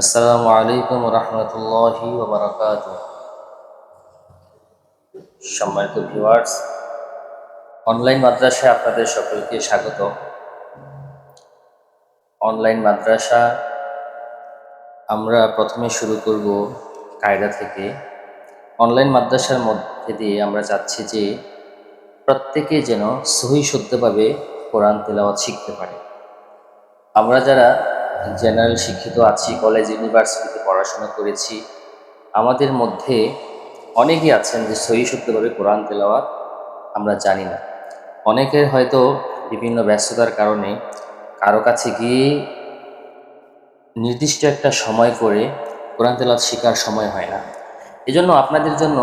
আসসালামু আলাইকুম রহমতুল্লাহি ওবরাকাত সম্মানিত ভিউয়ার্স, অনলাইন মাদ্রাসায় আপনাদের সকলকে স্বাগত। অনলাইন মাদ্রাসা, আমরা প্রথমে শুরু করব কায়দা থেকে। অনলাইন মাদ্রাসার মধ্যে দিয়ে আমরা চাচ্ছি যে, প্রত্যেকে যেন সহি শুদ্ধভাবে কোরআন তেলাওয়াত শিখতে পারে। আমরা যারা জেনারেল শিক্ষিত আছি, কলেজ, ইউনিভার্সিটিতে পড়াশোনা করেছি। আমাদের মধ্যে অনেকেই আছেন যে সহি শুদ্ধভাবে কোরআন তেলাওয়াত আমরা জানি না। অনেকের হয়তো বিভিন্ন ব্যস্ততার কারণে কারও কাছে গিয়ে নির্দিষ্ট একটা সময় করে কোরআন তেলাওয়াত শেখার সময় হয় না। এজন্য আপনাদের জন্য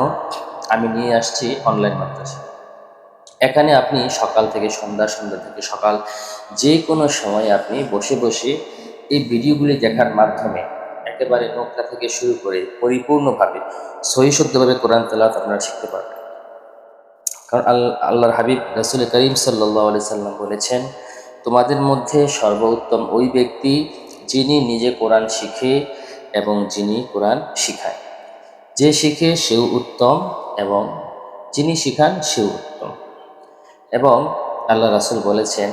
আমি নিয়ে আসছি অনলাইন মাদ্রাসা। এখানে আপনি সকাল থেকে সন্ধ্যা সন্ধ্যা থেকে সকাল যে কোনো সময় আপনি বসে বসে এই ভিডিওগুলি দেখার মাধ্যমে একেবারে নোকটা থেকে শুরু করে পরিপূর্ণভাবে সহিশুদ্ধভাবে কোরআন তেলাওয়াত আপনারা শিখতে পারবেন। কারণ আল, আল্লাহর হাবিব রসুল করিম সাল্লাহ সাল্লাম বলেছেন, তোমাদের মধ্যে সর্বোত্তম ওই ব্যক্তি যিনি নিজে কোরআন শিখে এবং যিনি কোরআন শিখায়। যে শিখে সেও উত্তম এবং যিনি শিখান সেও উত্তম। এবং আল্লাহ রাসুল বলেছেন,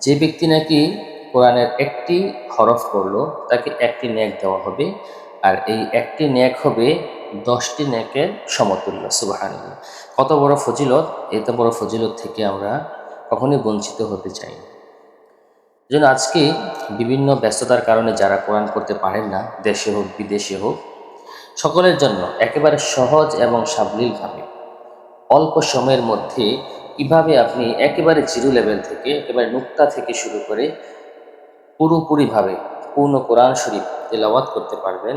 যে ব্যক্তি নাকি কোরআনের একটি হরফ পড়ল, তাকে একটি ন্যাক দেওয়া হবে, আর এই একটি ন্যাক হবে দশটি ন্যাকের সমতুল্য সুবাহান কত বড় ফজিলত? এত বড় ফজিলত থেকে আমরা কখনোই বঞ্চিত হতে চাই না। জন্য আজকে বিভিন্ন ব্যস্ততার কারণে যারা কোরআন করতে পারেন না, দেশে হোক, বিদেশে হোক, সকলের জন্য একেবারে সহজ এবং সাবলীলভাবে অল্প সময়ের মধ্যে কীভাবে আপনি একেবারে জিরো লেভেল থেকে, একেবারে নুক্তা থেকে শুরু করে পুরোপুরিভাবে পূর্ণ কোরআন শরীফ তেলাওয়াত করতে পারবেন।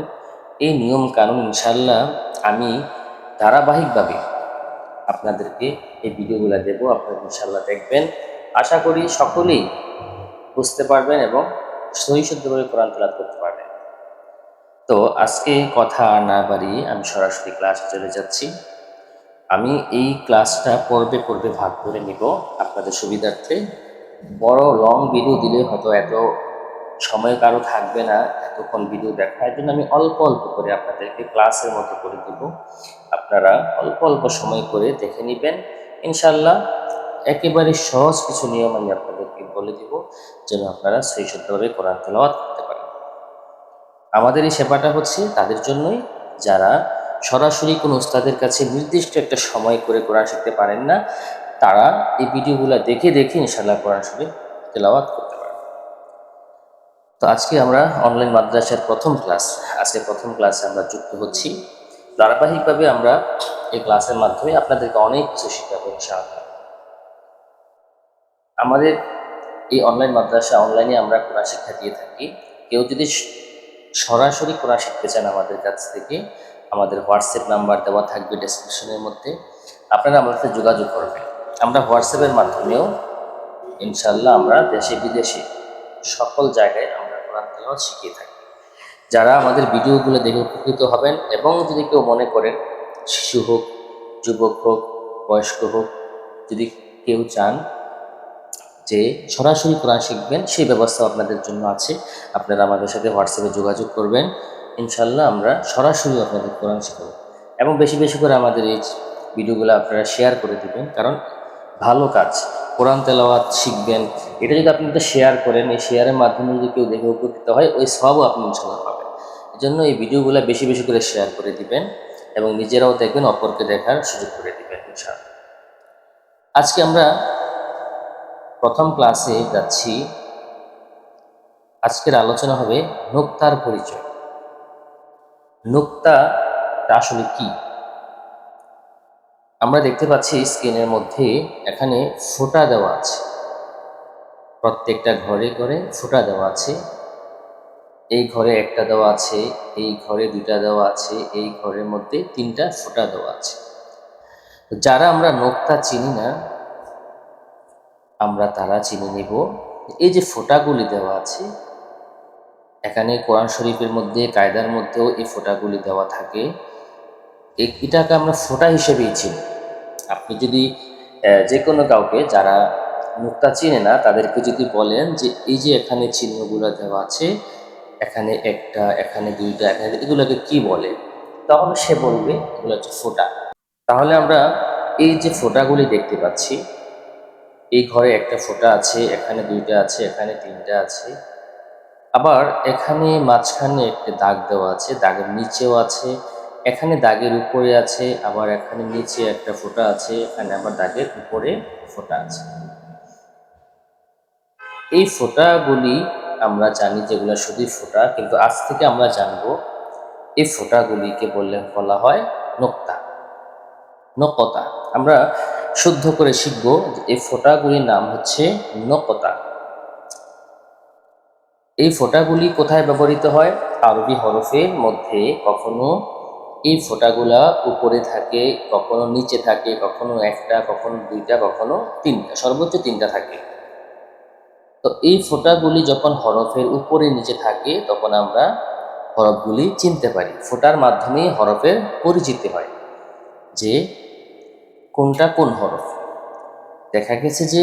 এই নিয়ম কানুন ইনশাল্লাহ আমি ধারাবাহিকভাবে আপনাদেরকে এই ভিডিওগুলো দেবো, আপনারা ইনশাল্লাহ দেখবেন। আশা করি সকলেই বুঝতে পারবেন এবং সহি শুদ্ধভাবে কোরআন তেলাওয়াত করতে পারবেন। তো আজকে কথা না বাড়িয়ে আমি সরাসরি ক্লাসে চলে যাচ্ছি। আমি এই ক্লাসটা পর্বে পর্বে ভাগ করে নিব। আপনাদের সুবিধার্থে বড় লং ভিডিও দিলে হয়তো এত সময় কারও থাকবে না, এতক্ষণ ভিডিও দেখার জন্য আমি অল্প অল্প করে আপনাদেরকে ক্লাসের মতো করে দেব। আপনারা অল্প অল্প সময় করে দেখে নেবেন। ইনশাল্লাহ একেবারে সহজ কিছু নিয়ম আমি আপনাদেরকে বলে দিব, যেন আপনারা সেই শুদ্ধভাবে কোরআন তেলাওয়াত করতে পারেন। আমাদের এই সেবাটা হচ্ছে তাদের জন্যই, যারা সরাসরি কোনো উস্তাদের কাছে নির্দিষ্ট একটা সময় করে কোরআন শিখতে পারেন না, তারা এই ভিডিওগুলো দেখে দেখে ইনশাল্লাহ কোরআন শরীফ তেলাওয়াত পারে তো আজকে আমরা অনলাইন মাদ্রাসার প্রথম ক্লাস আজকে প্রথম ক্লাসে আমরা যুক্ত হচ্ছি। ধারাবাহিকভাবে আমরা এই ক্লাসের মাধ্যমে আপনাদেরকে অনেক কিছু শেখাবো, ইনশাআল্লাহ। আমাদের এই অনলাইন মাদ্রাসা অনলাইনে আমরা কোরআন শিক্ষা দিয়ে থাকি। কেউ যদি সরাসরি কোরআন শিখতে চান আমাদের কাছ থেকে, আমাদের হোয়াটসঅ্যাপ নাম্বার দেওয়া থাকবে ডেসক্রিপশনের মধ্যে। আপনারা আমাদের সাথে যোগাযোগ করবেন। আমরা হোয়াটসঅ্যাপের মাধ্যমেও ইনশাল্লাহ আমরা দেশে বিদেশে সকল জায়গায় আমরা শিখিয়ে থাকি। যারা আমাদের ভিডিওগুলো দেখে উপকৃত হবেন এবং যদি কেউ মনে করেন শিশু হোক, যুবক হোক, বয়স্ক হোক, যদি কেউ চান যে সরাসরি কোরআন শিখবেন, সেই ব্যবস্থা আপনাদের জন্য আছে। আপনারা আমাদের সাথে হোয়াটসঅ্যাপে যোগাযোগ করবেন। ইনশাল্লাহ আমরা সরাসরি আপনাদের কোরআন শেখাবো। এবং বেশি বেশি করে আমাদের এই ভিডিওগুলো আপনারা শেয়ার করে দিবেন, কারণ ভালো কাজ। কোরআন তেলাওয়াত শিখবেন, এটা যদি আপনি এটা শেয়ার করেন, এই শেয়ারের মাধ্যমে যদি কেউ দেখে উপকৃত হয়, ওই সবও আপনি ইনশাল্লাহ পাবেন। এই জন্য এই ভিডিওগুলো বেশি বেশি করে শেয়ার করে দিবেন এবং নিজেরাও দেখবেন, অপরকে দেখার সুযোগ করে দিবেন ইনশাল্লাহ আজকে আমরা প্রথম ক্লাসে যাচ্ছি। আজকের আলোচনা হবে নোক্তার পরিচয়। নোক্তাটা আসলে কি? আমরা দেখতে পাচ্ছি স্ক্রিনের মধ্যে এখানে ফোঁটা দেওয়া আছে। প্রত্যেকটা ঘরে ঘরে ফোঁটা দেওয়া আছে। এই ঘরে একটা দেওয়া আছে, এই ঘরে দুটা দেওয়া আছে, এই ঘরের মধ্যে তিনটা ফোঁটা দেওয়া আছে। যারা আমরা নোক্তা চিনি না, আমরা তারা চিনে নেব। এই যে ফোঁটাগুলি দেওয়া আছে, এখানে কোরআন শরীফের মধ্যে, কায়দার মধ্যেও এই ফোঁটাগুলি দেওয়া থাকে। এটাকে আমরা ফোঁটা হিসেবেই চিনি। আপনি যদি যে কোনো কাউকে, যারা মুক্তা চিনে না, তাদেরকে যদি বলেন যে, এই যে এখানে চিহ্নগুলো দেওয়া আছে, এখানে একটা, এখানে দুইটা, এখানে এগুলোকে কি বলে? তখন সে বলবে, এগুলো হচ্ছে ফোঁটা। তাহলে আমরা এই যে ফোঁটাগুলি দেখতে পাচ্ছি, এই ঘরে একটা ফোঁটা আছে, এখানে দুইটা আছে, এখানে তিনটা আছে। আবার এখানে মাঝখানে একটা দাগ দেওয়া আছে, দাগের নিচেও আছে। এখানে দাগের উপরে আছে, আবার এখানে নিচে একটা ফোঁটা আছে, এখানে আবার দাগের উপরে ফোঁটা আছে। এই ফোঁটাগুলি আমরা জানি যেগুলো শুধু ফোঁটা, কিন্তু আজ থেকে আমরা জানব এই ফোঁটাগুলিকে বললে বলা হয় নোক্তা। নকতা। আমরা শুদ্ধ করে শিখব এই ফোঁটাগুলির নাম হচ্ছে নকতা। এই ফোঁটাগুলি কোথায় ব্যবহৃত হয়? আরবি হরফের মধ্যে কখনো এই ফোঁটাগুলা উপরে থাকে, কখনো নিচে থাকে, কখনো একটা, কখনো দুইটা, কখনো তিনটা, সর্বোচ্চ তিনটা থাকে। তো এই ফোঁটাগুলি যখন হরফের উপরে নিচে থাকে, তখন আমরা হরফগুলি চিনতে পারি। ফোঁটার মাধ্যমে হরফের পরিচিতি হয় যে কোনটা কোন হরফ। দেখা গেছে যে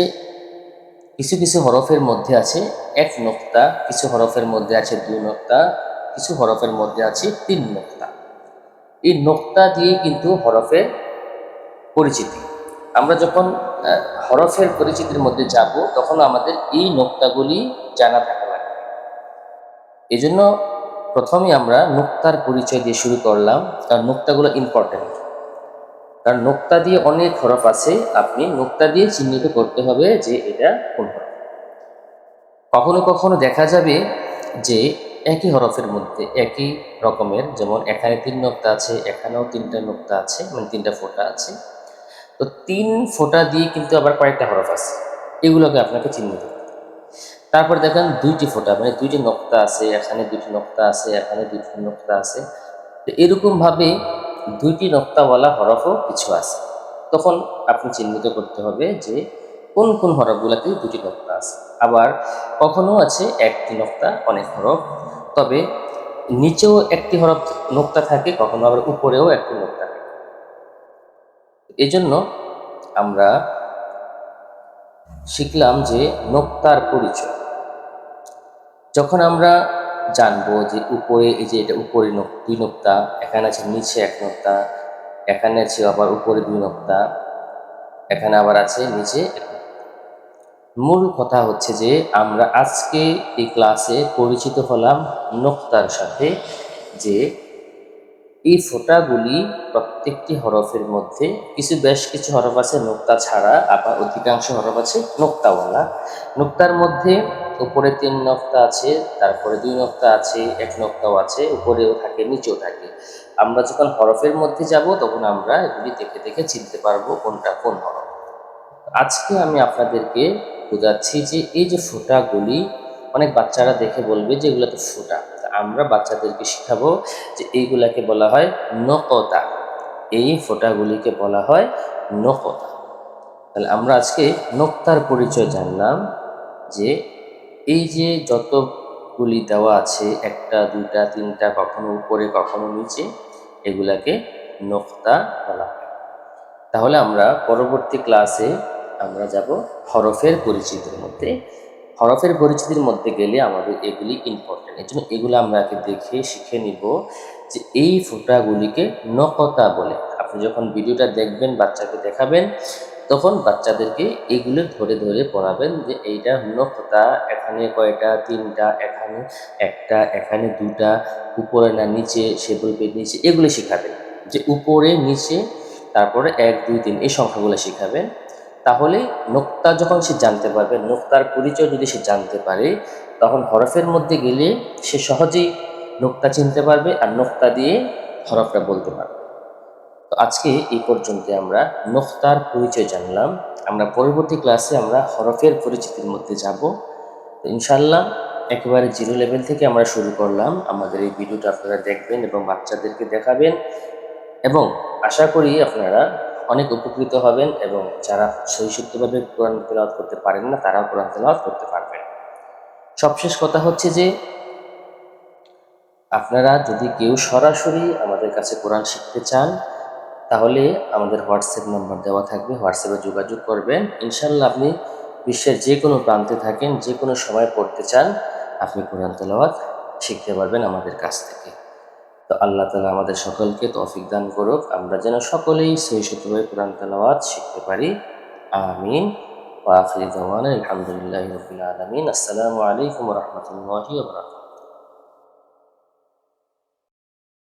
কিছু কিছু হরফের মধ্যে আছে এক নোক্তা, কিছু হরফের মধ্যে আছে দুই নোক্তা, কিছু হরফের মধ্যে আছে তিন নোক্তা। এই নোক্তা দিয়ে কিন্তু হরফের পরিচিতি। আমরা যখন হরফের পরিচিতির মধ্যে যাব, তখন আমাদের এই নোক্তাগুলি জানা থাকা লাগবে। এই জন্য প্রথমে আমরা নোক্তার পরিচয় দিয়ে শুরু করলাম, কারণ নোক্তাগুলো ইম্পর্টেন্ট কারণ নোক্তা দিয়ে অনেক হরফ আছে, আপনি নোক্তা দিয়ে চিহ্নিত করতে হবে যে এটা কোন হরফ। কখনো কখনো দেখা যাবে যে একই হরফের মধ্যে, একই রকমের, যেমন এখানে তিন নোক্তা আছে, এখানেও তিনটা নোক্তা আছে মানে তিনটা ফোঁটা আছে। তো তিন ফোঁটা দিয়ে কিন্তু আবার কয়েকটা হরফ আছে। এগুলোকে আপনাকে চিহ্নিত তারপর দেখেন দুইটি ফোঁটা মানে দুইটি নোক্তা আছে, এখানে দুইটি নোক্তা আছে, এখানে দুইটি নোক্তা আছে। তো এরকমভাবে দুইটি নোক্তাওয়ালা হরফও কিছু আছে। তখন আপনি চিহ্নিত করতে হবে যে কোন কোন হরফগুলোতে দুটি নোক্তা আছে আবার কখনো আছে একটি নোক্তা, অনেক হরফ। তবে নিচেও একটি হরফ নোক্তা থাকে, কখনো আবার উপরেও একটি নোক্তা থাকে। এজন্য আমরা শিখলাম যে নোক্তার পরিচয়। যখন আমরা জানব যে উপরে, এই যে এটা উপরে দুই নোক্তা, এখানে আছে নিচে এক নোক্তা, এখানে আছে আবার উপরে দুই নোক্তা, এখানে আবার আছে নিচে এক। মূল কথা হচ্ছে যে, আমরা আজকে এই ক্লাসে পরিচিত হলাম নোক্তার সাথে যে, এই ফোঁটাগুলি প্রত্যেকটি হরফের মধ্যে কিছু বেশ কিছু হরফ আছে, নোক্তা ছাড়া আবার অধিকাংশ হরফ আছে নোক্তাওয়ালা। নোক্তার মধ্যে উপরে তিন নোক্তা আছে, তারপরে দুই নোক্তা আছে, এক নোক্তাও আছে, উপরেও থাকে, নিচেও থাকে। আমরা যখন হরফের মধ্যে যাব, তখন আমরা এগুলি দেখে দেখে চিনতে পারব কোনটা কোন হরফ। আজকে আমি আপনাদেরকে বোঝাচ্ছি যে এই যে ফোঁটাগুলি, অনেক বাচ্চারা দেখে বলবে যে এগুলো তো ফোঁটা আমরা বাচ্চাদেরকে শেখাবো যে এইগুলাকে বলা হয় নকতা। এই ফোঁটাগুলিকে বলা হয় নকতা। তাহলে আমরা আজকে নোক্তার পরিচয় জানলাম যে এই যে যতগুলি দেওয়া আছে, একটা, দুইটা, তিনটা, কখনো উপরে, কখনো নিচে, এগুলাকে নোক্তা বলা হয়। তাহলে আমরা পরবর্তী ক্লাসে আমরা যাব হরফের পরিচিতির মধ্যে। হরফের পরিচিতির মধ্যে গেলে আমাদের এগুলি ইম্পর্টেন্ট এই জন্য এগুলো আমরা আগে দেখে শিখে নিব যে এই ফোঁটাগুলিকে নকতা বলে। আপনি যখন ভিডিওটা দেখবেন, বাচ্চাকে দেখাবেন, তখন বাচ্চাদেরকে এগুলো ধরে ধরে পড়াবেন যে এইটা নকতা, এখানে কয়টা, তিনটা, এখানে একটা, এখানে দুটা, উপরে না নিচে সে বলবে নিচে, এগুলো শেখাবেন। যে উপরে, নিচে, তারপরে এক, দুই, তিন, এই সংখ্যাগুলো শেখাবেন। তাহলে নোক্তা যখন সে জানতে পারবে, নোক্তার পরিচয় যদি সে জানতে পারে, তখন হরফের মধ্যে গেলে সে সহজেই নোক্তা চিনতে পারবে আর নোক্তা দিয়ে হরফটা বলতে পারবে। তো আজকে এই পর্যন্ত আমরা নোক্তার পরিচয় জানলাম। আমরা পরবর্তী ক্লাসে আমরা হরফের পরিচিতির মধ্যে যাব। তো ইনশাল্লাহ একেবারে জিরো লেভেল থেকে আমরা শুরু করলাম। আমাদের এই ভিডিওটা আপনারা দেখবেন এবং বাচ্চাদেরকে দেখাবেন। এবং আশা করি আপনারা অনেক উপকৃত হবেন এবং যারা সহিশুদ্ধভাবে কোরআন তেলাওয়াত করতে পারেন না, তারাও কোরআন তেলাওয়াত করতে পারবেন। সবশেষ কথা হচ্ছে যে, আপনারা যদি কেউ সরাসরি আমাদের কাছে কোরআন শিখতে চান, তাহলে আমাদের হোয়াটসঅ্যাপ নম্বর দেওয়া থাকবে। হোয়াটসঅ্যাপে যোগাযোগ করবেন। ইনশাল্লাহ আপনি বিশ্বের যে কোনো প্রান্তে থাকেন, যে কোনো সময় পড়তে চান, আপনি কোরআন তেলাওয়াত শিখতে পারবেন আমাদের কাছ থেকে। তো আল্লাহ তালা আমাদের সকলকে তৌফিক দান করুক। আমরা যেন সকলেই সেই শুদ্ধভাবে কোরআন তালাওয়াত শিখতে পারি। আমিন। ওয়াফিদ আলহামদুলিল্লাহ আলমিন। আসসালামু আলাইকুম রহমতুল্লাহ